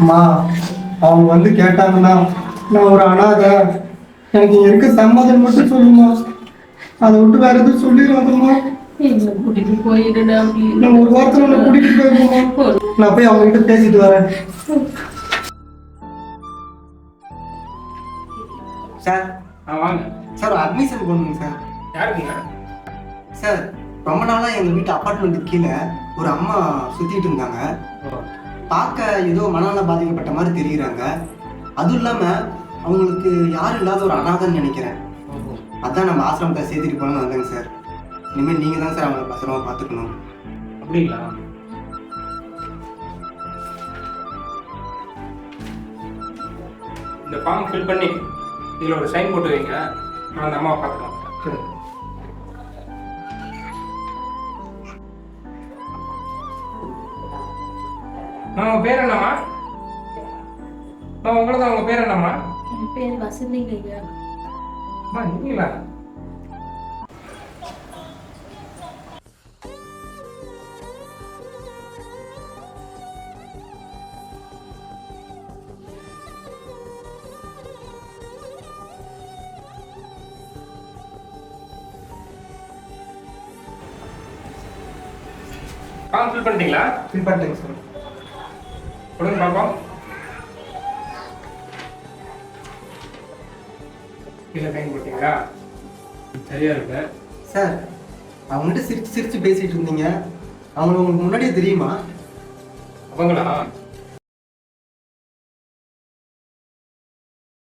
அம்மா அவங்க வந்து கேட்டாங்கன்னா நான் ஒரு அனாதை. எனக்கு இங்க இருக்க சம்மதம் மட்டும் சொல்லுமா? அதை விட்டு வேற எதுவும் சொல்லிடுவாங்கம்மா என்ன கூட்டிட்டு போயிடுடா நான் ஒரு வாரத்தில் உன்னை கூட்டிகிட்டு போயிருக்கோம்மா. நான் போய் அவங்க கிட்ட பேசிட்டு வரேன். சார் வாங்க. சார் அட்மிஷன் பண்ணுங்க சார். யாருக்குங்க சார் ரொம்ப நாளாக எங்கள் வீட்டு அப்பார்ட்மெண்ட்டுக்கு கீழே ஒரு அம்மா சுற்றிட்டு இருந்தாங்க. பார்க்க ஏதோ மனநல பாதிக்கப்பட்ட மாதிரி தெரியுறாங்க. அதுவும் இல்லாமல் அவங்களுக்கு யாரும் இல்லாத ஒரு அனாதைன்னு நினைக்கிறேன். அதான் நம்ம ஆசிரமத்தை சேர்த்துட்டு போகலான்னு வந்தேங்க சார். இனிமேல் நீங்கள் தான் சார் அவங்கள பத்திரமா பார்த்துக்கணும். அப்படிங்களா? இந்த ஃபார்ம் ஃபில் பண்ணி இதில் ஒரு சைன் போட்டு வைங்க. நான் அந்த அம்மாவை பார்த்துக்கலாம் உங்கள் பேர் என்னம்மா? நான் உங்களை தான் உங்கள் பேர் என்னம்மா? என் பேர் வசந்திங்க ஐயா. அம்மா நீங்களா? ஃபார்ம் ஃபில் பண்ணிட்டீங்களா? ஃபில் பண்ணிட்டேங்க சார் கொடுங்க பார்ப்போம் இதில் சைன் போட்டீங்களா? சரியா இருக்கு. சார் அவங்ககிட்ட சிரிச்சு சிரிச்சு பேசிட்டு இருந்தீங்க. அவங்க உங்களுக்கு முன்னாடியே தெரியுமா? அவங்களா?